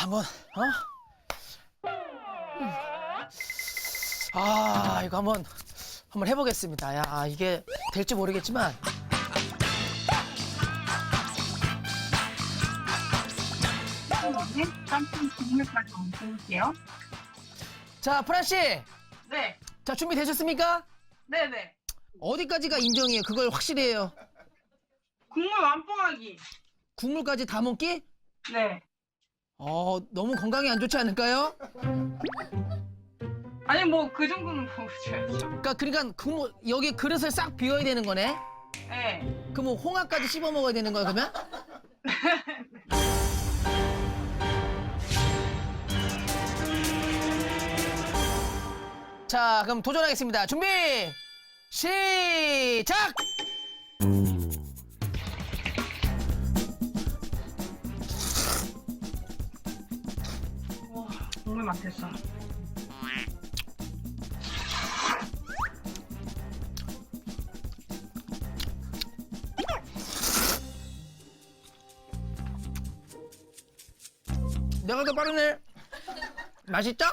한번 어? 음. 아 이거 한번 한번 해보겠습니다. 야 이게 될지 모르겠지만 네, 짬뽕 국물까지 얹을게요. 자 프란 씨, 네, 자 준비 되셨습니까? 네, 네. 어디까지가 인정이에요? 그걸 확실히 해요. 국물 완뽕하기. 국물까지 다 먹기? 네. 어 너무 건강에 안 좋지 않을까요? 아니 뭐 그 정도는 먹어줘야죠. 그러니까 그러니까 국물 여기 그릇을 싹 비워야 되는 거네. 네. 그럼 뭐 홍합까지 씹어 먹어야 되는 거야 그러면? 자 그럼 도전하겠습니다. 준비 시작. 국물 맛있어. 내가 더 빠르네. 맛있죠?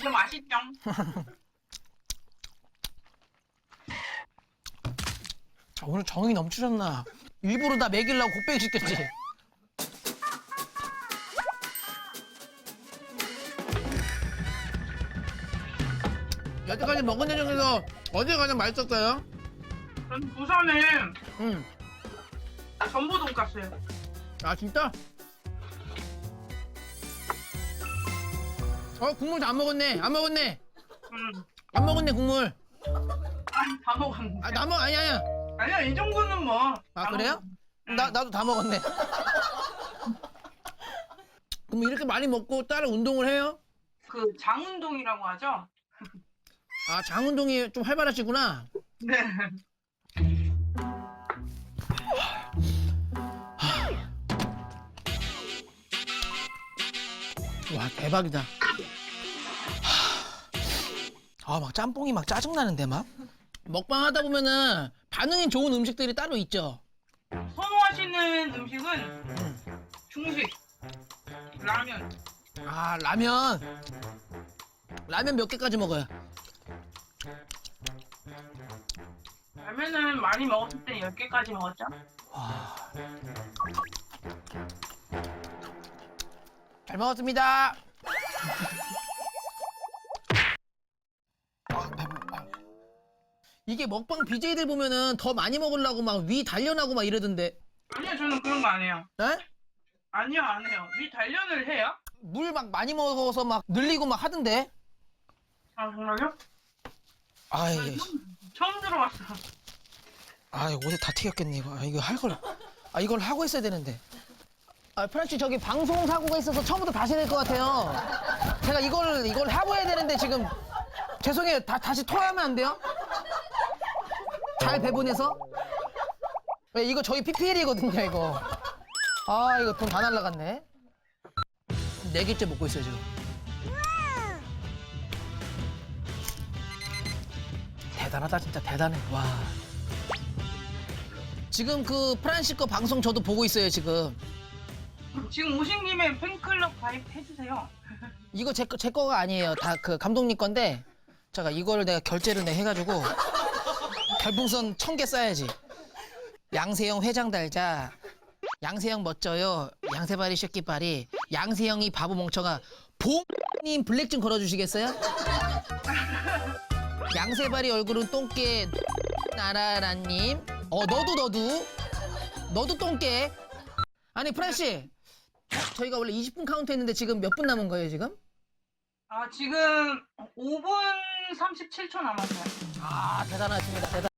이거 맛있죠? 아, 오늘 정이 넘치셨나? 일부러 나 먹이려고 곱빼기 시켰지. 여태까지 먹은 애 중에서 어디가 가장 맛있었어요? 전 부산에 응. 전부 돈가스요. 아 진짜? 어 국물 다 안 먹었네. 안 먹었네. 음. 안 먹었네 국물. 아니 다 먹었는데. 아 나 먹 아니 아니야. 아니야 이 정도는 뭐. 아 다 그래요? 먹었는데. 나 나도 다 먹었네. 그럼 이렇게 많이 먹고 따로 운동을 해요? 그 장운동이라고 하죠? 아 장운동이 좀 활발하시구나. 네. 와 대박이다. 아 막 짬뽕이 막 짜증 나는데 막. 먹방 하다 보면은 반응이 좋은 음식들이 따로 있죠. 선호하시는 음식은 중식, 라면. 아 라면. 라면 몇 개까지 먹어요? 라면은 많이 먹었을 때 10개까지 먹었죠? 와. 잘 먹었습니다. 아, 배고파. 이게 먹방 BJ들 보면은 더 많이 먹으려고 막 위 단련하고 막 이러던데. 아니요, 저는 그런 거 안 해요. 네? 아니요, 안 해요. 위 단련을 해요? 물 막 많이 먹어서 막 늘리고 막 하던데. 아, 정말요? 아이, 처음 들어봤어. 아 옷에 다 튀겼겠네 이거. 아, 이거 할 걸. 아 이걸 하고 있어야 되는데. 아 프란치 저기 방송 사고가 있어서 처음부터 다시 해야 될 것 같아요. 제가 이걸 이걸 하고 해야 되는데 지금 죄송해요. 다 다시 토하면 안 돼요? 잘 배분해서. 왜 이거 저희 PPL이거든요 이거. 아 이거 돈 다 날라갔네. 네 개째 먹고 있어요 지금. 대단하다 진짜 대단해. 와. 지금 그 프란시 거 방송 저도 보고 있어요 지금. 지금 오신 김에 팬클럽 가입해주세요. 이거 제, 거, 제 거가 아니에요. 다 그 감독님 건데 제가 이거를 내가 결제를 내 해가지고 별풍선 천 개 쌓아야지. 양세형 회장 달자. 양세형 멋져요. 양세발이 새끼발이 양세형이 바보 멍청아. 봉님 블랙 좀 걸어주시겠어요? 양세발이 얼굴은 똥개. 나라라님. 어 너도 너도. 너도 똥개. 아니 프란 씨. 저희가 원래 20분 카운트 했는데 지금 몇 분 남은 거예요 지금? 아, 지금 5분 37초 남았어요. 아 대단하십니다 대단